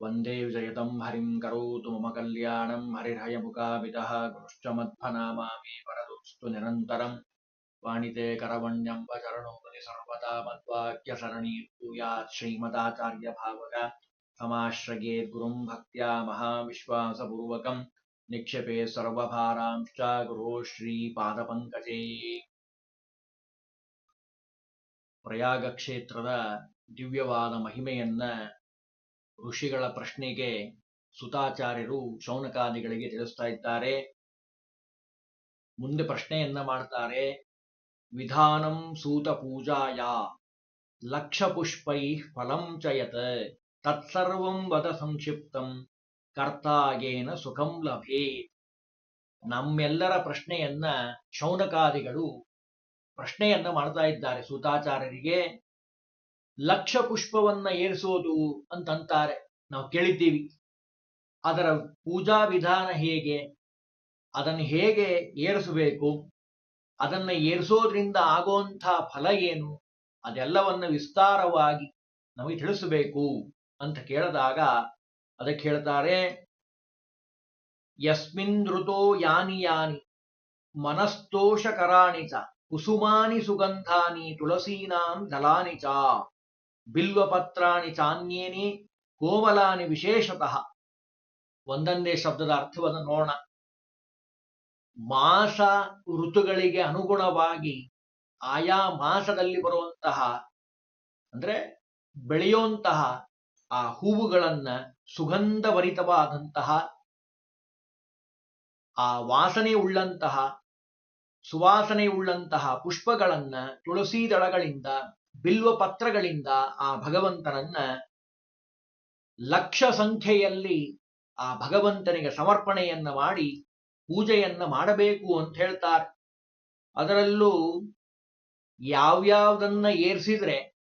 वन्दे विजयतं हरिं करोतु मम कल्याणं हरिर्हयमुखाभितः गुरुश्च मध्वनामा मे वरदोऽस्तु निरन्तरम् वाणिते करवण्यम्बचरणो प्रति सर्वदा मद्वाक्यसरणीर्भूयात् श्रीमदाचार्यभावक समाश्रयेद्गुरुं भक्त्या महाविश्वासपूर्वकं निक्षेपे सर्वभारांश्च गुरो ಶ್ರೀಪಾದಪಂಕಜೇ ಪ್ರಯಾಗ ಕ್ಷೇತ್ರದ ದಿವ್ಯವಾದ ಮಹಿಮೆಯನ್ನ ಋಷಿಗಳ ಪ್ರಶ್ನೆಗೆ ಸುತಾಚಾರ್ಯರು ಶೌನಕಾದಿಗಳಿಗೆ ತಿಳಿಸ್ತಾ ಇದ್ದಾರೆ. ಮುಂದೆ ಪ್ರಶ್ನೆಯನ್ನ ಮಾಡ್ತಾರೆ. ವಿಧಾನಂ ಸೂತ ಪೂಜಾಯ ಲಕ್ಷ ಪುಷ್ಪೈ ಫಲಂ ಚಯತ್ ತತ್ಸರ್ವಂ ವದ ಸಂಕ್ಷಿಪ್ತಂ ಕರ್ತಾಗೇನ ಸುಖಂ ಲಭೇ ನಮ್ಮೆಲ್ಲರ ಪ್ರಶ್ನೆಯನ್ನ ಶೌನಕಾದಿಗಳು ಪ್ರಶ್ನೆಯನ್ನ ಮಾಡ್ತಾ ಇದ್ದಾರೆ ಸೂತಾಚಾರ್ಯರಿಗೆ. ಲಕ್ಷ ಪುಷ್ಪವನ್ನ ಏರಿಸೋದು ಅಂತಂತಾರೆ. ನಾವು ಕೇಳಿದ್ದೀವಿ. ಅದರ ಪೂಜಾ ವಿಧಾನ ಹೇಗೆ? ಅದನ್ನು ಹೇಗೆ ಏರಿಸಬೇಕು? ಅದನ್ನ ಏರಿಸೋದ್ರಿಂದ ಆಗೋಂಥ ಫಲ ಏನು? ಅದೆಲ್ಲವನ್ನ ವಿಸ್ತಾರವಾಗಿ ನಮಗೆ ತಿಳಿಸಬೇಕು ಅಂತ ಕೇಳಿದಾಗ ಅದಕ್ಕೆ ಹೇಳ್ತಾರೆ, ಯಸ್ಮಿನ್ ಋತೋ ಯಾನಿ ಯಾನಿ ಮನಸ್ತೋಷಕರಾಣಿ ಚ, ಕುಸುಮಾನಿ ಸುಗಂಧಾನಿ ತುಳಸೀನಾಂ ದಲಾನಿ ಚ. ಬಿಲ್ವಪತ್ರಾಣಿ ಚಾನ್ಯೇನಿ ಕೋಮಲಾನಿ ವಿಶೇಷತಃ. ಒಂದೊಂದೇ ಶಬ್ದದ ಅರ್ಥವನ್ನು ನೋಡೋಣ. ಮಾಸ ಋತುಗಳಿಗೆ ಅನುಗುಣವಾಗಿ ಆಯಾ ಮಾಸದಲ್ಲಿ ಬರುವಂತಹ, ಅಂದ್ರೆ ಬೆಳೆಯುವಂತಹ ಆ ಹೂವುಗಳನ್ನ ಸುಗಂಧಭರಿತವಾದಂತಹ, ಆ ವಾಸನೆ ಉಳ್ಳಂತಹ, ಸುವಾಸನೆ ಉಳ್ಳಂತಹ ಪುಷ್ಪಗಳನ್ನ ತುಳಸಿ ದಳಗಳಿಂದ ಬಿಲ್ವ ಪತ್ರಗಳಿಂದ ಆ ಭಗವಂತನನ್ನ ಲಕ್ಷ ಸಂಖ್ಯೆಯಲ್ಲಿ ಆ ಭಗವಂತನಿಗೆ ಸಮರ್ಪಣೆಯನ್ನ ಮಾಡಿ ಪೂಜೆಯನ್ನ ಮಾಡಬೇಕು ಅಂತ ಹೇಳ್ತಾರೆ. ಅದರಲ್ಲೂ ಯಾವ್ಯಾವ್ದನ್ನ ಏರ್ಸಿದ್ರೆ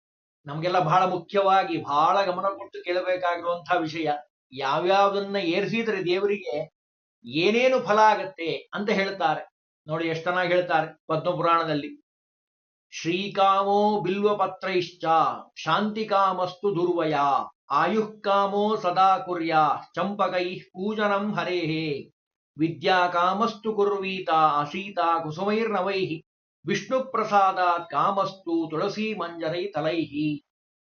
ನಮಗೆಲ್ಲ ಬಹಳ ಮುಖ್ಯವಾಗಿ ಬಹಳ ಗಮನ ಕೊಟ್ಟು ಕೇಳಬೇಕಾಗಿರುವಂತಹ ವಿಷಯ, ಯಾವ್ಯಾವ್ದನ್ನ ಏರ್ಸಿದ್ರೆ ದೇವರಿಗೆ ಏನೇನು ಫಲ ಆಗತ್ತೆ ಅಂತ ಹೇಳ್ತಾರೆ. ನೋಡಿ ಎಷ್ಟು ಹೇಳ್ತಾರೆ ಪದ್ಮಪುರಾಣದಲ್ಲಿ. ಶ್ರೀಕಾಮೋ ಬಿಲ್ವಪತ್ರೈಶ್ಚ, ಶಾಂತಿಕಾಮಸ್ತು ದುರ್ವಯ, ಆಯುಃಕಾಮೋ ಸದಾ ಕುರ್ಯ ಚಂಪಕೈ ಪೂಜನಂ ಹರೇಹೇ ವಿದ್ಯಾಕಾಮಸ್ತು ಕುರ್ವೀತ ಕುಸುಮೈರ್ನವೈ ವಿಷ್ಣು ಪ್ರಸಾದ ಕಾಮಸ್ತು ತುಳಸಿ ಮಂಜರೈ ತಲೈಹಿ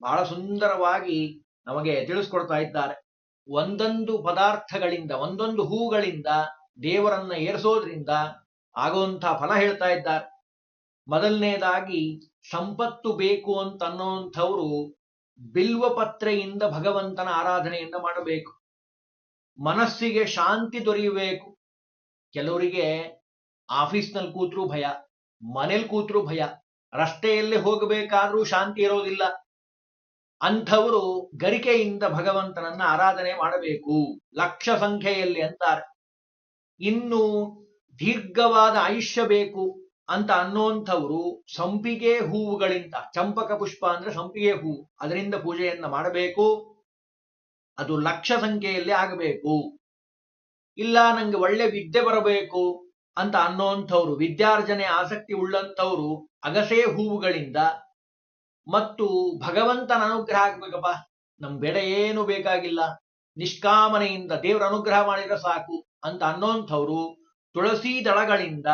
ಬಹಳ ಸುಂದರವಾಗಿ ನಮಗೆ ತಿಳಿಸ್ಕೊಡ್ತಾ ಇದ್ದಾರೆ. ಒಂದೊಂದು ಪದಾರ್ಥಗಳಿಂದ, ಒಂದೊಂದು ಹೂಗಳಿಂದ ದೇವರನ್ನ ಏರಿಸೋದ್ರಿಂದ ಆಗುವಂತಹ ಫಲ ಹೇಳ್ತಾ ಇದ್ದಾರೆ. ಮೊದಲನೇದಾಗಿ ಸಂಪತ್ತು ಬೇಕು ಅಂತ ಅನ್ನೋಂಥವ್ರು ಬಿಲ್ವಪತ್ರೆಯಿಂದ ಭಗವಂತನ ಆರಾಧನೆಯಿಂದ ಮಾಡಬೇಕು. ಮನಸ್ಸಿಗೆ ಶಾಂತಿ ದೊರೆಯಬೇಕು. ಕೆಲವರಿಗೆ ಆಫೀಸ್ನಲ್ಲಿ ಕೂತ್ರು ಭಯ, ಮನೇಲಿ ಕೂತ್ರು ಭಯ, ರಸ್ತೆಯಲ್ಲಿ ಹೋಗಬೇಕಾದ್ರೂ ಶಾಂತಿ ಇರೋದಿಲ್ಲ. ಅಂಥವರು ಗರಿಕೆಯಿಂದ ಭಗವಂತನನ್ನ ಆರಾಧನೆ ಮಾಡಬೇಕು. ಲಕ್ಷ ಸಂಖ್ಯೆಯಲ್ಲಿ ಅಂತಾರೆ. ಇನ್ನು ದೀರ್ಘವಾದ ಆಯುಷ್ಯ ಬೇಕು. ಅಂತ ಅನ್ನೋಂಥವ್ರು ಸಂಪಿಗೆ ಹೂವುಗಳಿಂದ, ಚಂಪಕ ಪುಷ್ಪ ಅಂದ್ರೆ ಸಂಪಿಗೆ ಹೂವು, ಅದರಿಂದ ಪೂಜೆಯನ್ನ ಮಾಡಬೇಕು. ಅದು ಲಕ್ಷ ಸಂಖ್ಯೆಯಲ್ಲಿ ಆಗಬೇಕು. ಇಲ್ಲ, ನಂಗೆ ಒಳ್ಳೆ ವಿದ್ಯೆ ಬರಬೇಕು ಅಂತ ಅನ್ನೋಂಥವ್ರು, ವಿದ್ಯಾರ್ಜನೆ ಆಸಕ್ತಿ ಉಳ್ಳಂಥವ್ರು ಅಗಸೆ ಹೂವುಗಳಿಂದ ಮತ್ತು ಭಗವಂತನ ಅನುಗ್ರಹ ಆಗ್ಬೇಕಪ್ಪ. ನಮ್ ಬೆಡ ಏನು ಬೇಕಾಗಿಲ್ಲ. ನಿಷ್ಕಾಮನೆಯಿಂದ ದೇವರ ಅನುಗ್ರಹ ಮಾಡಿದ್ರೆ ಸಾಕು ಅಂತ ಅನ್ನೋಂಥವ್ರು ತುಳಸಿ ದಳಗಳಿಂದ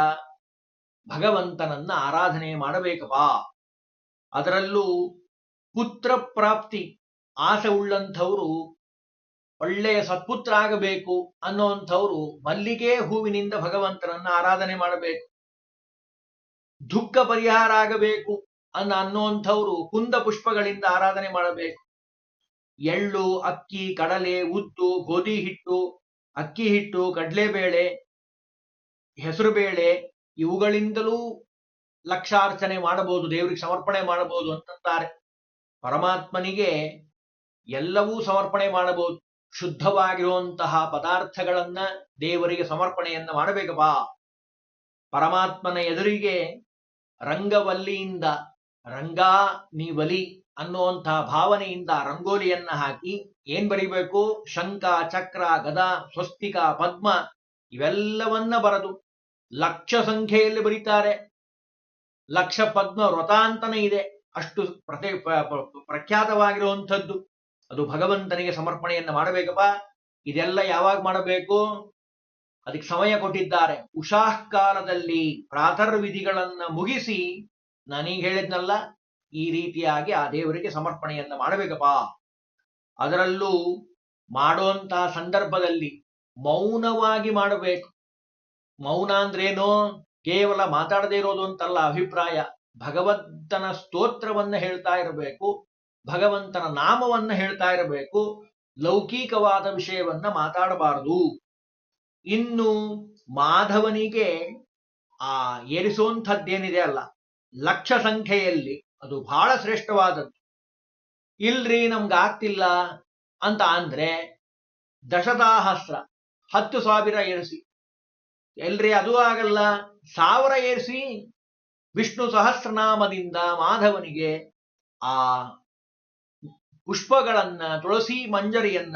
ಭಗವಂತನನ್ನ ಆರಾಧನೆ ಮಾಡಬೇಕಪ್ಪ ಅದರಲ್ಲೂ ಪುತ್ರ ಪ್ರಾಪ್ತಿ, ಆಸೆ ಉಳ್ಳಂಥವ್ರು ಒಳ್ಳೆಯ ಸತ್ಪುತ್ರ ಆಗಬೇಕು ಅನ್ನೋಂಥವ್ರು ಮಲ್ಲಿಗೆ ಹೂವಿನಿಂದ ಭಗವಂತನನ್ನ ಆರಾಧನೆ ಮಾಡಬೇಕು. ದುಃಖ ಪರಿಹಾರ ಆಗಬೇಕು ಅನ್ನ ಅನ್ನೋಂಥವ್ರು ಕುಂದ ಪುಷ್ಪಗಳಿಂದ ಆರಾಧನೆ ಮಾಡಬೇಕು. ಎಳ್ಳು, ಅಕ್ಕಿ, ಕಡಲೆ, ಉದ್ದು, ಗೋಧಿ ಹಿಟ್ಟು, ಅಕ್ಕಿ ಹಿಟ್ಟು, ಕಡಲೆಬೇಳೆ, ಹೆಸರುಬೇಳೆ ಇವುಗಳಿಂದಲೂ ಲಕ್ಷಾರ್ಚನೆ ಮಾಡಬಹುದು, ದೇವರಿಗೆ ಸಮರ್ಪಣೆ ಮಾಡಬಹುದು ಅಂತಂತಾರೆ. ಪರಮಾತ್ಮನಿಗೆ ಎಲ್ಲವೂ ಸಮರ್ಪಣೆ ಮಾಡಬಹುದು. ಶುದ್ಧವಾಗಿರುವಂತಹ ಪದಾರ್ಥಗಳನ್ನ ದೇವರಿಗೆ ಸಮರ್ಪಣೆಯನ್ನ ಮಾಡಬೇಕಪ್ಪ. ಪರಮಾತ್ಮನ ಎದುರಿಗೆ ರಂಗವಲ್ಲಿಯಿಂದ, ರಂಗಾ ನೀ ಬಲಿ ಅನ್ನುವಂತಹ ಭಾವನೆಯಿಂದ ರಂಗೋಲಿಯನ್ನ ಹಾಕಿ ಏನ್ ಬರಿಬೇಕು? ಶಂಕ ಚಕ್ರ, ಗದ, ಸ್ವಸ್ತಿಕ, ಪದ್ಮ ಇವೆಲ್ಲವನ್ನ ಬರೆದು ಲಕ್ಷ ಸಂಖ್ಯೆಯಲ್ಲಿ ಬರೀತಾರೆ. ಲಕ್ಷ ಪದ್ಮ ವ್ರತ ಅಂತಾನೆ ಇದೆ. ಅಷ್ಟು ಪ್ರತಿ ಪ್ರಖ್ಯಾತವಾಗಿರುವಂಥದ್ದು. ಅದು ಭಗವಂತನಿಗೆ ಸಮರ್ಪಣೆಯನ್ನ ಮಾಡಬೇಕಪ್ಪ. ಇದೆಲ್ಲ ಯಾವಾಗ ಮಾಡಬೇಕು? ಅದಕ್ಕೆ ಸಮಯ ಕೊಟ್ಟಿದ್ದಾರೆ. ಉಷಾಃ ಕಾಲದಲ್ಲಿ ಪ್ರಾತರ್ ವಿಧಿಗಳನ್ನ ಮುಗಿಸಿ ನಾನೀಗ ಹೇಳಿದ್ನಲ್ಲ, ಈ ರೀತಿಯಾಗಿ ಆ ದೇವರಿಗೆ ಸಮರ್ಪಣೆಯನ್ನ ಮಾಡಬೇಕಪ್ಪ. ಅದರಲ್ಲೂ ಮಾಡುವಂತಹ ಸಂದರ್ಭದಲ್ಲಿ ಮೌನವಾಗಿ ಮಾಡಬೇಕು. ಮೌನ ಅಂದ್ರೇನು ಕೇವಲ ಮಾತಾಡದೇ ಇರೋದು ಅಂತಲ್ಲ ಅಭಿಪ್ರಾಯ. ಭಗವಂತನ ಸ್ತೋತ್ರವನ್ನ ಹೇಳ್ತಾ ಇರಬೇಕು, ಭಗವಂತನ ನಾಮವನ್ನ ಹೇಳ್ತಾ ಇರಬೇಕು, ಲೌಕಿಕವಾದ ವಿಷಯವನ್ನ ಮಾತಾಡಬಾರದು. ಇನ್ನು ಮಾಧವನಿಗೆ ಆ ಏರಿಸುವಂಥದ್ದೇನಿದೆ ಅಲ್ಲ, ಲಕ್ಷ ಸಂಖ್ಯೆಯಲ್ಲಿ ಅದು ಬಹಳ ಶ್ರೇಷ್ಠವಾದದ್ದು. ಇಲ್ರಿ ನಮ್ಗಾಗ್ತಿಲ್ಲ ಅಂತ ಅಂದ್ರೆ ದಶತಾಹಸ್ರ ಹತ್ತು ಸಾವಿರ ಏರಿಸಿ. ಎಲ್ರಿ ಅದು ಆಗಲ್ಲ. ಸಾವಿರ ಏರಿಸಿ ವಿಷ್ಣು ಸಹಸ್ರನಾಮದಿಂದ ಮಾಧವನಿಗೆ ಆ ಪುಷ್ಪಗಳನ್ನ, ತುಳಸಿ ಮಂಜರಿಯನ್ನ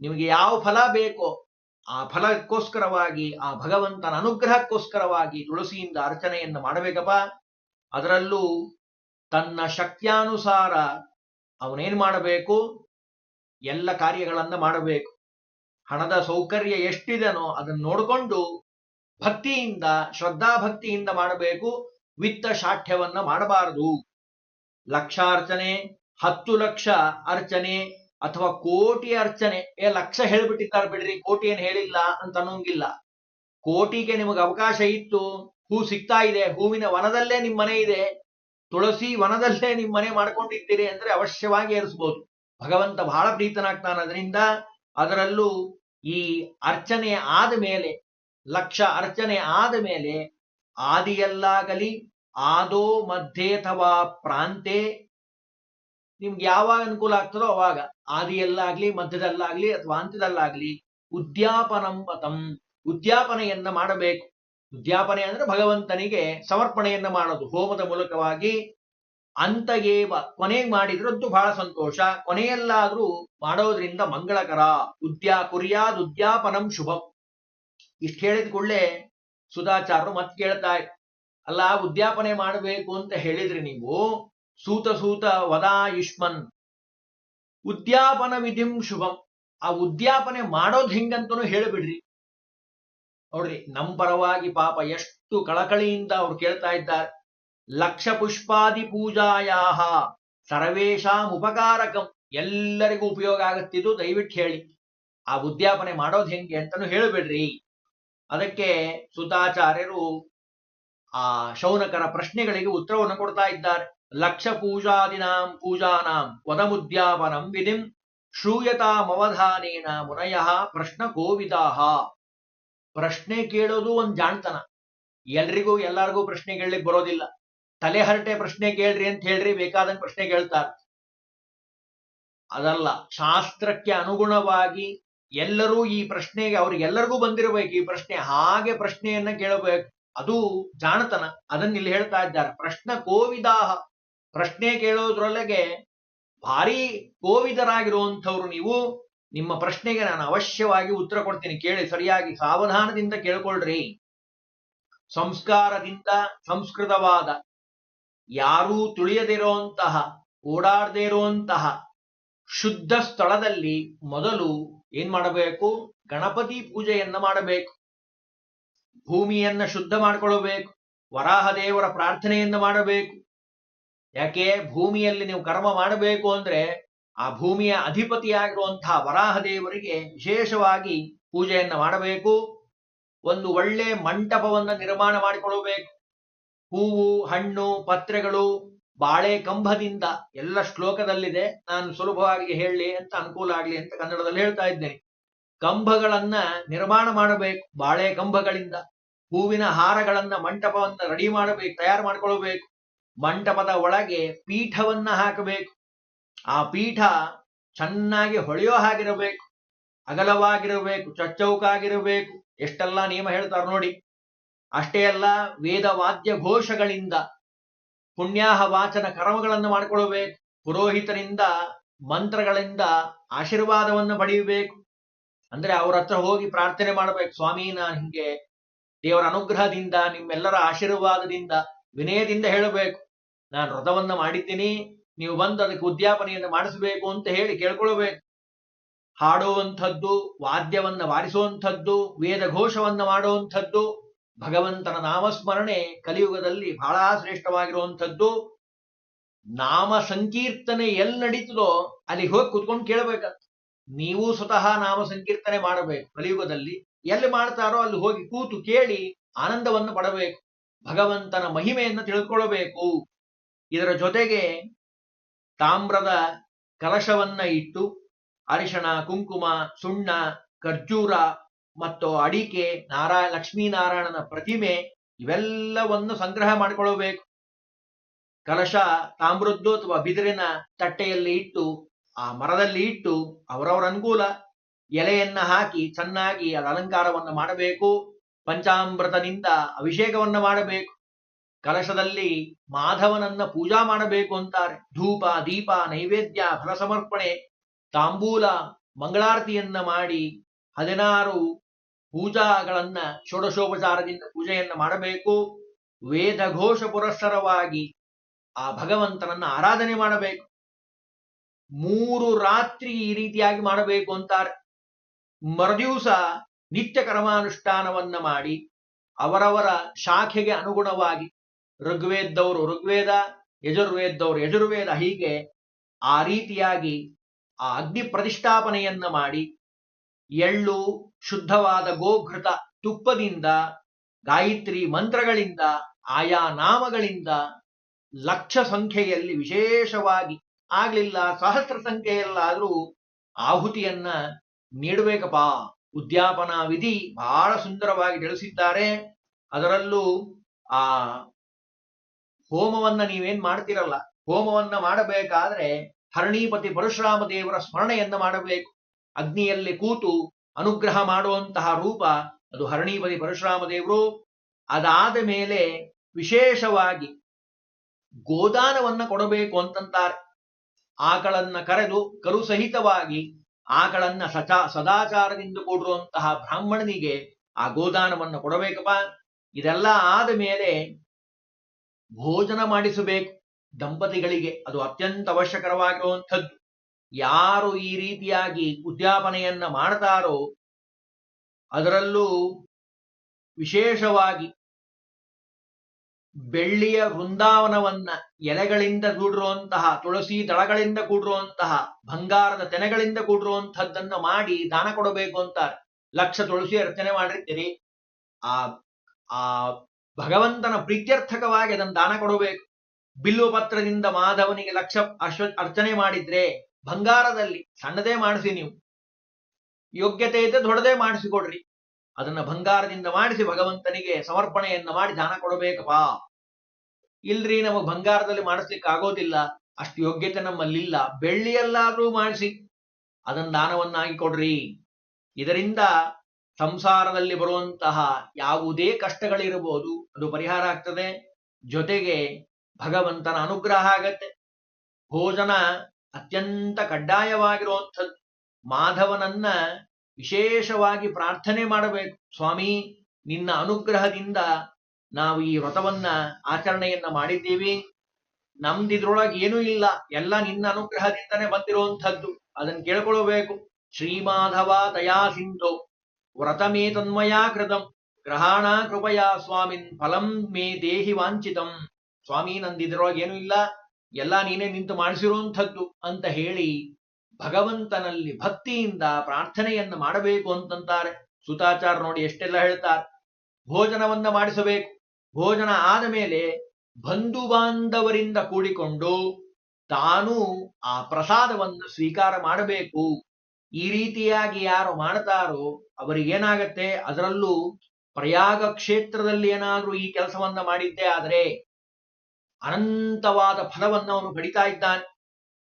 ನಿಮಗೆ ಯಾವ ಫಲ ಬೇಕೋ ಆ ಫಲಕ್ಕೋಸ್ಕರವಾಗಿ, ಆ ಭಗವಂತನ ಅನುಗ್ರಹಕ್ಕೋಸ್ಕರವಾಗಿ ತುಳಸಿಯಿಂದ ಅರ್ಚನೆಯನ್ನು ಮಾಡಬೇಕಪ್ಪ. ಅದರಲ್ಲೂ ತನ್ನ ಶಕ್ತ್ಯಾನುಸಾರ ಅವನೇನ್ ಮಾಡಬೇಕು? ಎಲ್ಲ ಕಾರ್ಯಗಳನ್ನ ಮಾಡಬೇಕು. ಹಣದ ಸೌಕರ್ಯ ಎಷ್ಟಿದೆನೋ ಅದನ್ನು ನೋಡಿಕೊಂಡು ಭಕ್ತಿಯಿಂದ, ಶ್ರದ್ಧಾಭಕ್ತಿಯಿಂದ ಮಾಡಬೇಕು. ವಿತ್ತ ಶಾಠ್ಯವನ್ನ ಮಾಡಬಾರದು. ಲಕ್ಷಾರ್ಚನೆ, ಹತ್ತು ಲಕ್ಷ ಅರ್ಚನೆ ಅಥವಾ ಕೋಟಿ ಅರ್ಚನೆ, ಏ ಲಕ್ಷ ಹೇಳ್ಬಿಟ್ಟಿದ್ದಾರೆ ಬಿಡ್ರಿ, ಕೋಟಿ ಏನು ಹೇಳಿಲ್ಲ ಅಂತ ಅನ್ನೋಂಗಿಲ್ಲ. ಕೋಟಿಗೆ ನಿಮಗೆ ಅವಕಾಶ ಇತ್ತು, ಹೂ ಸಿಗ್ತಾ ಇದೆ, ಹೂವಿನ ವನದಲ್ಲೇ ನಿಮ್ಮ ಮನೆ ಇದೆ. ತುಳಸಿ ವನದಲ್ಲೇ ನಿಮ್ಮ ಮನೆ ಮಾಡ್ಕೊಂಡಿದ್ದೀರಿ ಅಂದ್ರೆ ಅವಶ್ಯವಾಗಿ ಏರಿಸ್ಬೋದು. ಭಗವಂತ ಬಹಳ ಪ್ರೀತನಾಗ್ತಾನ ಅದರಿಂದ ಅದರಲ್ಲೂ ಈ ಅರ್ಚನೆ ಆದ ಮೇಲೆ, ಲಕ್ಷ ಅರ್ಚನೆ ಆದ ಮೇಲೆ ಆದಿಯಲ್ಲಾಗಲಿ, ಆದೋ ಮಧ್ಯೆ ಅಥವಾ ಪ್ರಾಂತೆ, ನಿಮ್ಗೆ ಯಾವಾಗ ಅನುಕೂಲ ಆಗ್ತದೋ ಅವಾಗ ಆದಿಯಲ್ಲಾಗ್ಲಿ, ಮಧ್ಯದಲ್ಲಾಗ್ಲಿ ಅಥವಾ ಅಂತ್ಯದಲ್ಲಾಗ್ಲಿ ಉದ್ಯಾಪನಂ ಪತಂ. ಉದ್ಯಾಪನೆಯನ್ನ ಮಾಡಬೇಕು. ಉದ್ಯಾಪನೆ ಅಂದ್ರೆ ಭಗವಂತನಿಗೆ ಸಮರ್ಪಣೆಯನ್ನ ಮಾಡೋದು, ಹೋಮದ ಮೂಲಕವಾಗಿ ಅಂತಗೇವ ಕೊನೆಗೆ ಮಾಡಿದ್ರಂತೂ ಬಹಳ ಸಂತೋಷ. ಕೊನೆಯಲ್ಲಾದ್ರೂ ಮಾಡೋದ್ರಿಂದ ಮಂಗಳಕರ. ಉದ್ಯಾ ಕುರಿಯಾದ್ ಉದ್ಯಾಪನಂ ಶುಭಂ. ಇಷ್ಟು ಹೇಳಿದ ಕೂಡಲೇ ಸುಧಾಚಾರರು ಮತ್ ಕೇಳ್ತಾ ಅಲ್ಲ, ಉದ್ಯಾಪನೆ ಮಾಡಬೇಕು ಅಂತ ಹೇಳಿದ್ರಿ ನೀವು. ಸೂತ ಸೂತ ವದಾ ಯುಷ್ಮನ್. ಉದ್ಯಾಪನ ವಿಧಿಂ ಶುಭಂ. ಆ ಉದ್ಯಾಪನೆ ಮಾಡೋದ್ ಹೆಂಗಂತನೂ ಹೇಳಿಬಿಡ್ರಿ. ನೋಡ್ರಿ, ನಮ್ ಪರವಾಗಿ ಪಾಪ ಎಷ್ಟು ಕಳಕಳಿಯಿಂದ ಅವ್ರು ಕೇಳ್ತಾ ಇದ್ದಾರೆ. ಲಕ್ಷ ಪುಷ್ಪಾದಿ ಪೂಜಾಯಾಹ ಸರ್ವೇಶಾಂ ಉಪಕಾರಕಂ ಎಲ್ಲರಿಗೂ ಉಪಯೋಗ ಆಗುತ್ತಿದ್ದು ದಯವಿಟ್ಟು ಹೇಳಿ. ಆ ಉದ್ಯಾಪನೆ ಮಾಡೋದು ಹೆಂಗೆ ಅಂತಾನು ಹೇಳಿಬಿಡ್ರಿ. ಅದಕ್ಕೆ ಸುತಾಚಾರ್ಯರು ಆ ಶೌನಕರ ಪ್ರಶ್ನೆಗಳಿಗೆ ಉತ್ತರವನ್ನು ಕೊಡ್ತಾ ಇದ್ದಾರೆ. ಲಕ್ಷ ಪೂಜಾದಿನಾಂ ಪೂಜಾನಾಂ ವದಮುದ್ಯಾಪನಂ ವಿಧಿಂ ಶ್ರೂಯತಾಮವಧಾನೇನ ಮುನಯ ಪ್ರಶ್ನ ಕೋವಿದಾಹ ಪ್ರಶ್ನೆ ಕೇಳೋದು ಒಂದ್ ಜಾಣ್ತನ. ಎಲ್ರಿಗೂ, ಎಲ್ಲಾರ್ಗೂ ಪ್ರಶ್ನೆ ಕೇಳಲಿಕ್ಕೆ ಬರೋದಿಲ್ಲ. ತಲೆ ಹರಟೆ ಪ್ರಶ್ನೆ ಕೇಳ್ರಿ ಅಂತ ಹೇಳ್ರಿ, ಬೇಕಾದಂಗೆ ಪ್ರಶ್ನೆ ಕೇಳ್ತಾರ. ಅದಲ್ಲ, ಶಾಸ್ತ್ರಕ್ಕೆ ಅನುಗುಣವಾಗಿ ಎಲ್ಲರೂ ಈ ಪ್ರಶ್ನೆಗೆ, ಅವ್ರಿಗೆಲ್ಲರಿಗೂ ಬಂದಿರಬೇಕು ಈ ಪ್ರಶ್ನೆ. ಹಾಗೆ ಪ್ರಶ್ನೆಯನ್ನ ಕೇಳಬೇಕು. ಅದು ಜಾಣತನ. ಅದನ್ನ ಇಲ್ಲಿ ಹೇಳ್ತಾ ಇದ್ದಾರೆ. ಪ್ರಶ್ನ ಕೋವಿದಾಹ. ಪ್ರಶ್ನೆ ಕೇಳೋದ್ರೊಳಗೆ ಭಾರಿ ಕೋವಿದರಾಗಿರುವಂಥವ್ರು ನೀವು, ನಿಮ್ಮ ಪ್ರಶ್ನೆಗೆ ನಾನು ಅವಶ್ಯವಾಗಿ ಉತ್ತರ ಕೊಡ್ತೀನಿ. ಕೇಳಿ, ಸರಿಯಾಗಿ ಸಾವಧಾನದಿಂದ ಕೇಳ್ಕೊಳ್ರಿ. ಸಂಸ್ಕಾರದಿಂದ ಸಂಸ್ಕೃತವಾದ ಯಾರೂ ತುಳಿಯದಿರುವಂತಹ ಓಡಾಡದೇ ಇರುವಂತಹ ಶುದ್ಧ ಸ್ಥಳದಲ್ಲಿ ಮೊದಲು ಏನ್ ಮಾಡಬೇಕು? ಗಣಪತಿ ಪೂಜೆಯನ್ನ ಮಾಡಬೇಕು. ಭೂಮಿಯನ್ನ ಶುದ್ಧ ಮಾಡಿಕೊಳ್ಳಬೇಕು. ವರಾಹ ದೇವರ ಪ್ರಾರ್ಥನೆಯನ್ನ ಮಾಡಬೇಕು. ಯಾಕೆ? ಭೂಮಿಯಲ್ಲಿ ನೀವು ಕರ್ಮ ಮಾಡಬೇಕು ಅಂದ್ರೆ ಆ ಭೂಮಿಯ ಅಧಿಪತಿಯಾಗಿರುವಂತಹ ವರಾಹ ದೇವರಿಗೆ ವಿಶೇಷವಾಗಿ ಪೂಜೆಯನ್ನ ಮಾಡಬೇಕು. ಒಂದು ಒಳ್ಳೆ ಮಂಟಪವನ್ನ ನಿರ್ಮಾಣ ಮಾಡಿಕೊಳ್ಳಬೇಕು ಹೂವು, ಹಣ್ಣು, ಪತ್ರೆಗಳು, ಬಾಳೆ ಕಂಬದಿಂದ ಎಲ್ಲ ಶ್ಲೋಕದಲ್ಲಿದೆ. ನಾನು ಸುಲಭವಾಗಿ ಹೇಳಲಿ ಅಂತ ಅನುಕೂಲ ಆಗ್ಲಿ ಅಂತ ಕನ್ನಡದಲ್ಲಿ ಹೇಳ್ತಾ ಇದ್ದೇನೆ. ಕಂಬಗಳನ್ನ ನಿರ್ಮಾಣ ಮಾಡಬೇಕು. ಬಾಳೆ ಕಂಬಗಳಿಂದ ಹೂವಿನ ಹಾರಗಳನ್ನ ಮಂಟಪವನ್ನ ರೆಡಿ ಮಾಡಬೇಕು, ತಯಾರು ಮಾಡ್ಕೊಳ್ಬೇಕು. ಮಂಟಪದ ಒಳಗೆ ಪೀಠವನ್ನ ಹಾಕಬೇಕು. ಆ ಪೀಠ ಚೆನ್ನಾಗಿ ಹೊಳೆಯೋ ಹಾಗಿರಬೇಕು. ಅಗಲವಾಗಿರಬೇಕು, ಚಚ್ಚೌಕಾಗಿರಬೇಕು. ಎಷ್ಟೆಲ್ಲ ನಿಯಮ ಹೇಳ್ತಾರೆ ನೋಡಿ. ಅಷ್ಟೇ ಅಲ್ಲ ವೇದ ವಾದ್ಯ ಘೋಷಗಳಿಂದ ಪುಣ್ಯಾಹ ವಾಚನ ಕರ್ಮಗಳನ್ನು ಮಾಡಿಕೊಳ್ಳಬೇಕು. ಪುರೋಹಿತರಿಂದ ಮಂತ್ರಗಳಿಂದ ಆಶೀರ್ವಾದವನ್ನು ಪಡೆಯಬೇಕು. ಅಂದ್ರೆ ಅವ್ರ ಹತ್ರ ಹೋಗಿ ಪ್ರಾರ್ಥನೆ ಮಾಡಬೇಕು. ಸ್ವಾಮಿ, ನಾನು ಹಿಂಗೆ ದೇವರ ಅನುಗ್ರಹದಿಂದ, ನಿಮ್ಮೆಲ್ಲರ ಆಶೀರ್ವಾದದಿಂದ, ವಿನಯದಿಂದ ಹೇಳಬೇಕು. ನಾನು ವ್ರತವನ್ನು ಮಾಡಿದ್ದೀನಿ. ನೀವು ಬಂದು ಅದಕ್ಕೆ ಉದ್ಯಾಪನೆಯನ್ನು ಮಾಡಿಸಬೇಕು ಅಂತ ಹೇಳಿ ಕೇಳ್ಕೊಳ್ಬೇಕು. ಹಾಡುವಂಥದ್ದು, ವಾದ್ಯವನ್ನ ವಾರಿಸುವಂಥದ್ದು ವೇದ ಘೋಷವನ್ನ ಮಾಡುವಂಥದ್ದು ಭಗವಂತನ ನಾಮಸ್ಮರಣೆ ಕಲಿಯುಗದಲ್ಲಿ ಬಹಳ ಶ್ರೇಷ್ಠವಾಗಿರುವಂಥದ್ದು. ನಾಮ ಸಂಕೀರ್ತನೆ ಎಲ್ಲಿ ನಡೀತದೋ ಅಲ್ಲಿ ಹೋಗಿ ಕುತ್ಕೊಂಡು ಕೇಳಬೇಕಂತ ನೀವು ಸ್ವತಃ ನಾಮ ಸಂಕೀರ್ತನೆ ಮಾಡಬೇಕು. ಕಲಿಯುಗದಲ್ಲಿ ಎಲ್ಲಿ ಮಾಡ್ತಾರೋ ಅಲ್ಲಿ ಹೋಗಿ ಕೂತು ಕೇಳಿ ಆನಂದವನ್ನು ಪಡಬೇಕು. ಭಗವಂತನ ಮಹಿಮೆಯನ್ನು ತಿಳಿದುಕೊಳ್ಳಬೇಕು ಇದರ ಜೊತೆಗೆ ತಾಮ್ರದ ಕಲಶವನ್ನ ಇಟ್ಟು ಅರಿಶಣ, ಕುಂಕುಮ, ಸುಣ್ಣ, ಖರ್ಜೂರ ಮತ್ತು ಅಡಿಕೆ ನಾರಾಯ ಲಕ್ಷ್ಮೀನಾರಾಯಣನ ಪ್ರತಿಮೆ ಇವೆಲ್ಲವನ್ನು ಸಂಗ್ರಹ ಮಾಡಿಕೊಳ್ಳಬೇಕು. ಕಲಶ, ತಾಮ್ರದ್ದು ಅಥವಾ ಬಿದಿರಿನ ತಟ್ಟೆಯಲ್ಲಿ ಇಟ್ಟು, ಆ ಮರದಲ್ಲಿ ಇಟ್ಟು ಅವರವರ ಅನುಕೂಲ. ಎಲೆಯನ್ನ ಹಾಕಿ ಚೆನ್ನಾಗಿ ಅದ ಅಲಂಕಾರವನ್ನು ಮಾಡಬೇಕು. ಪಂಚಾಮೃತದಿಂದ ಅಭಿಷೇಕವನ್ನ ಮಾಡಬೇಕು. ಕಲಶದಲ್ಲಿ ಮಾಧವನನ್ನ ಪೂಜಾ ಮಾಡಬೇಕು ಅಂತಾರೆ. ಧೂಪ, ದೀಪ, ನೈವೇದ್ಯ ಫಲ ಸಮರ್ಪಣೆ ತಾಂಬೂಲ, ಮಂಗಳಾರತಿಯನ್ನ ಮಾಡಿ ಹದಿನಾರು ಪೂಜಾಗಳನ್ನ ಷೋಡಶೋಪಚಾರದಿಂದ ಪೂಜೆಯನ್ನ ಮಾಡಬೇಕು. ವೇದ ಘೋಷ ಪುರಸ್ಸರವಾಗಿ ಆ ಭಗವಂತನನ್ನ ಆರಾಧನೆ ಮಾಡಬೇಕು. ಮೂರು ರಾತ್ರಿ ಈ ರೀತಿಯಾಗಿ ಮಾಡಬೇಕು ಅಂತಾರೆ. ಮರುದಿವಸ ನಿತ್ಯ ಕರ್ಮಾನುಷ್ಠಾನವನ್ನ ಮಾಡಿ ಅವರವರ ಶಾಖೆಗೆ ಅನುಗುಣವಾಗಿ ಋಗ್ವೇದದವರು ಋಗ್ವೇದ ಯಜುರ್ವೇದದವರು ಯಜುರ್ವೇದ ಹೀಗೆ ಆ ರೀತಿಯಾಗಿ ಆ ಅಗ್ನಿ ಪ್ರತಿಷ್ಠಾಪನೆಯನ್ನ ಮಾಡಿ ಎಳ್ಳು, ಶುದ್ಧವಾದ ಗೋಘೃತ ತುಪ್ಪದಿಂದ, ಗಾಯತ್ರಿ ಮಂತ್ರಗಳಿಂದ, ಆಯಾ ನಾಮಗಳಿಂದ ಲಕ್ಷ ಸಂಖ್ಯೆಯಲ್ಲಿ ವಿಶೇಷವಾಗಿ ಆಗ್ಲಿಲ್ಲ, ಸಹಸ್ರ ಸಂಖ್ಯೆಯಲ್ಲಾದ್ರೂ ಆಹುತಿಯನ್ನ ನೀಡಬೇಕಪ್ಪ. ಉದ್ಯಾಪನಾ ವಿಧಿ ಬಹಳ ಸುಂದರವಾಗಿ ತಿಳಿಸಿದ್ದಾರೆ. ಅದರಲ್ಲೂ ಆ ಹೋಮವನ್ನ ನೀವೇನ್ ಮಾಡ್ತಿರಲ್ಲ, ಹೋಮವನ್ನ ಮಾಡಬೇಕಾದ್ರೆ ಹರಣೀಪತಿ ಪರಶುರಾಮ ದೇವರ ಸ್ಮರಣೆಯನ್ನ ಮಾಡಬೇಕು. ಅಗ್ನಿಯಲ್ಲಿ ಕೂತು ಅನುಗ್ರಹ ಮಾಡುವಂತಹ ರೂಪ ಅದು ಹರಣೀಪತಿ ಪರಶುರಾಮ ದೇವರು ಅದಾದ ಮೇಲೆ ವಿಶೇಷವಾಗಿ ಗೋದಾನವನ್ನ ಕೊಡಬೇಕು ಅಂತಂತಾರೆ. ಆಕಳನ್ನ ಕರೆದು ಕರು ಸಹಿತವಾಗಿ ಆಕಳನ್ನ ಸಚಾ ಸದಾಚಾರದಿಂದ ಕೂಡಿರುವಂತಹ ಬ್ರಾಹ್ಮಣನಿಗೆ ಆ ಗೋದಾನವನ್ನು ಕೊಡಬೇಕಪ್ಪ. ಇದೆಲ್ಲ ಆದ ಮೇಲೆ ಭೋಜನ ಮಾಡಿಸಬೇಕು. ದಂಪತಿಗಳಿಗೆ ಅದು ಅತ್ಯಂತ ಅವಶ್ಯಕರವಾಗಿರುವಂಥದ್ದು. ಯಾರು ಈ ರೀತಿಯಾಗಿ ಉದ್ಯಾಪನೆಯನ್ನ ಮಾಡ್ತಾರೋ ಅದರಲ್ಲೂ ವಿಶೇಷವಾಗಿ ಬೆಳ್ಳಿಯ ವೃಂದಾವನವನ್ನ ಎಲೆಗಳಿಂದ ಕೂಡಿರುವಂತಹ, ತುಳಸಿ ದಳಗಳಿಂದ ಕೂಡಿರುವಂತಹ, ಬಂಗಾರದ ತೆನೆಗಳಿಂದ ಕೂಡಿರುವಂತಹದ್ದನ್ನ ಮಾಡಿ ದಾನ ಕೊಡಬೇಕು ಅಂತಾರೆ. ಲಕ್ಷ ತುಳಸಿ ಅರ್ಚನೆ ಮಾಡಿರ್ತೀರಿ. ಆ ಆ ಭಗವಂತನ ಪ್ರೀತ್ಯರ್ಥಕವಾಗಿ ಅದನ್ನು ದಾನ ಕೊಡಬೇಕು. ಬಿಲ್ಲು ಪತ್ರದಿಂದ ಮಾಧವನಿಗೆ ಲಕ್ಷ ಅಶ್ವ ಅರ್ಚನೆ ಮಾಡಿದ್ರೆ ಬಂಗಾರದಲ್ಲಿ ಸಣ್ಣದೇ ಮಾಡಿಸಿ ನೀವು. ಯೋಗ್ಯತೆ ಇದ್ದರೆ ದೊಡ್ಡದೇ ಮಾಡಿಸಿಕೊಡ್ರಿ. ಅದನ್ನ ಬಂಗಾರದಿಂದ ಮಾಡಿಸಿ ಭಗವಂತನಿಗೆ ಸಮರ್ಪಣೆಯನ್ನ ಮಾಡಿ ದಾನ ಕೊಡಬೇಕಪ್ಪ. ಇಲ್ರಿ ನಮಗೆ ಬಂಗಾರದಲ್ಲಿ ಮಾಡಿಸ್ಲಿಕ್ಕೆ ಆಗೋದಿಲ್ಲ ಅಷ್ಟು ಯೋಗ್ಯತೆ ನಮ್ಮಲ್ಲಿಲ್ಲ. ಬೆಳ್ಳಿಯಲ್ಲಾದ್ರೂ ಮಾಡಿಸಿ. ಅದನ್ನ ದಾನವನ್ನಾಗಿ ಕೊಡ್ರಿ. ಇದರಿಂದ ಸಂಸಾರದಲ್ಲಿ ಬರುವಂತಹ ಯಾವುದೇ ಕಷ್ಟಗಳಿರಬಹುದು. ಅದು ಪರಿಹಾರ ಆಗ್ತದೆ. ಜೊತೆಗೆ ಭಗವಂತನ ಅನುಗ್ರಹ ಆಗತ್ತೆ. ಭೋಜನ ಅತ್ಯಂತ ಕಡ್ಡಾಯವಾಗಿರುವಂಥದ್ದು. ಮಾಧವನನ್ನ ವಿಶೇಷವಾಗಿ ಪ್ರಾರ್ಥನೆ ಮಾಡಬೇಕು. ಸ್ವಾಮಿ, ನಿನ್ನ ಅನುಗ್ರಹದಿಂದ ನಾವು ಈ ವ್ರತವನ್ನ, ಆಚರಣೆಯನ್ನ ಮಾಡಿದ್ದೀವಿ. ನಮ್ದಿದ್ರೊಳಗೆ ಏನೂ ಇಲ್ಲ. ಎಲ್ಲ ನಿನ್ನ ಅನುಗ್ರಹದಿಂದನೇ ಬಂದಿರುವಂಥದ್ದು. ಅದನ್ನು ಕೇಳ್ಕೊಳ್ಬೇಕು. ಶ್ರೀಮಾಧವ ದಯಾ ಸಿಂಧು. ವ್ರತಮೇ ತನ್ಮಯಾ ಕೃತಂ ಗ್ರಹಾಣ ಕೃಪಯಾ ಸ್ವಾಮಿನ್ ಫಲಂ ಮೇ ದೇಹಿ ವಾಂಚಿತಂ ಸ್ವಾಮಿ, ನಂದಿದ್ರೊಳಗೆ ಏನೂ ಇಲ್ಲ. ಎಲ್ಲ ನೀನೇ ನಿಂತು ಮಾಡಿಸಿರುವಂಥದ್ದು ಅಂತ ಹೇಳಿ ಭಗವಂತನಲ್ಲಿ ಭಕ್ತಿಯಿಂದ ಪ್ರಾರ್ಥನೆಯನ್ನು ಮಾಡಬೇಕು ಅಂತಂತಾರೆ. ಸುತಾಚಾರ ನೋಡಿ ಎಷ್ಟೆಲ್ಲ ಹೇಳ್ತಾರೆ. ಭೋಜನವನ್ನ ಮಾಡಿಸಬೇಕು. ಭೋಜನ ಆದ ಮೇಲೆ ಬಂಧು ಬಾಂಧವರಿಂದ ಕೂಡಿಕೊಂಡು ತಾನು ಆ ಪ್ರಸಾದವನ್ನು ಸ್ವೀಕಾರ ಮಾಡಬೇಕು. ಈ ರೀತಿಯಾಗಿ ಯಾರು ಮಾಡ್ತಾರೋ ಅವರಿಗೇನಾಗತ್ತೆ ಅದರಲ್ಲೂ ಪ್ರಯಾಗ ಕ್ಷೇತ್ರದಲ್ಲಿ ಏನಾದ್ರೂ ಈ ಕೆಲಸವನ್ನ ಮಾಡಿದ್ದೇ ಆದ್ರೆ ಅನಂತವಾದ ಫಲವನ್ನು ಅವನು ಪಡಿತಾ ಇದ್ದಾನೆ.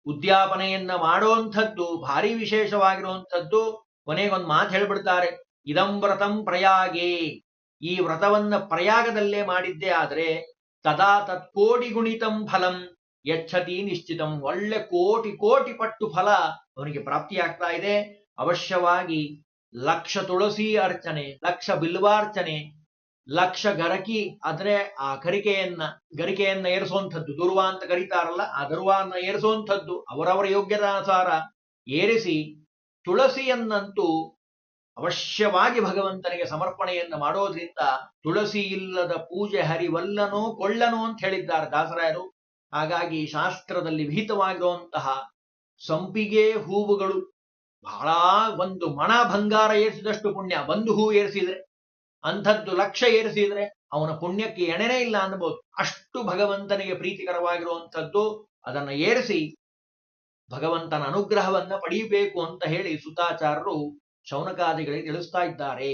ಉದ್ಯಾಪನೆಯನ್ನ ಮಾಡುವಂಥದ್ದು, ಭಾರಿ ವಿಶೇಷವಾಗಿರುವಂಥದ್ದು, ಕೊನೆಗೊಂದು ಮಾತು ಹೇಳ್ಬಿಡ್ತಾರೆ. ಇದಂ ವ್ರತಂ ಪ್ರಯಾಗೆ. ಈ ವ್ರತವನ್ನ ಪ್ರಯಾಗದಲ್ಲೇ ಮಾಡಿದ್ದೇ ಆದ್ರೆ, ತದಾ ತತ್ಕೋಟಿ ಗುಣಿತಂ ಫಲಂ, ಯಚ್ಛತಿ ನಿಶ್ಚಿತಂ. ಒಳ್ಳೆ ಕೋಟಿ ಕೋಟಿ ಪಟ್ಟು ಫಲ ಅವನಿಗೆ ಪ್ರಾಪ್ತಿಯಾಗ್ತಾ ಇದೆ. ಅವಶ್ಯವಾಗಿ ಲಕ್ಷ ತುಳಸಿ ಅರ್ಚನೆ, ಲಕ್ಷ ಬಿಲ್ವಾರ್ಚನೆ ಲಕ್ಷ ಗರಕಿ ಆದ್ರೆ ಆ ಕರಿಕೆಯನ್ನ, ಗರಿಕೆಯನ್ನ ಏರಿಸುವಂಥದ್ದು, ದುರ್ವ ಅಂತ ಕರೀತಾರಲ್ಲ, ಆ ದುರ್ವಾನ್ನ ಏರಿಸುವಂಥದ್ದು, ಅವರವರ ಯೋಗ್ಯತಾನುಸಾರ ಏರಿಸಿ, ತುಳಸಿಯನ್ನಂತೂ ಅವಶ್ಯವಾಗಿ ಭಗವಂತನಿಗೆ ಸಮರ್ಪಣೆಯನ್ನ ಮಾಡೋದ್ರಿಂದ ತುಳಸಿ ಇಲ್ಲದ ಪೂಜೆ ಹರಿವಲ್ಲನೋ ಕೊಳ್ಳನೋ ಅಂತ ಹೇಳಿದ್ದಾರೆ ದಾಸರಾಯರು. ಹಾಗಾಗಿ ಶಾಸ್ತ್ರದಲ್ಲಿ ವಿಹಿತವಾಗಿರುವಂತಹ ಸಂಪಿಗೆ ಹೂವುಗಳು ಬಹಳ ಒಂದು ಮಣ ಬಂಗಾರ ಏರಿಸಿದಷ್ಟು ಪುಣ್ಯ. ಒಂದು ಹೂ ಏರಿಸಿದ್ರೆ ಅಂಥದ್ದು ಲಕ್ಷ ಏರಿಸಿದ್ರೆ ಅವನ ಪುಣ್ಯಕ್ಕೆ ಎಣೆನೇ ಇಲ್ಲ ಅನ್ಬೋದು ಅಷ್ಟು ಭಗವಂತನಿಗೆ ಪ್ರೀತಿಕರವಾಗಿರುವಂಥದ್ದು ಅದನ್ನ ಏರಿಸಿ ಭಗವಂತನ ಅನುಗ್ರಹವನ್ನ ಪಡೆಯಬೇಕು ಅಂತ ಹೇಳಿ ಸುತಾಚಾರರು ಶೌನಕಾದಿಗಳಿಗೆ ತಿಳಿಸ್ತಾ ಇದ್ದಾರೆ.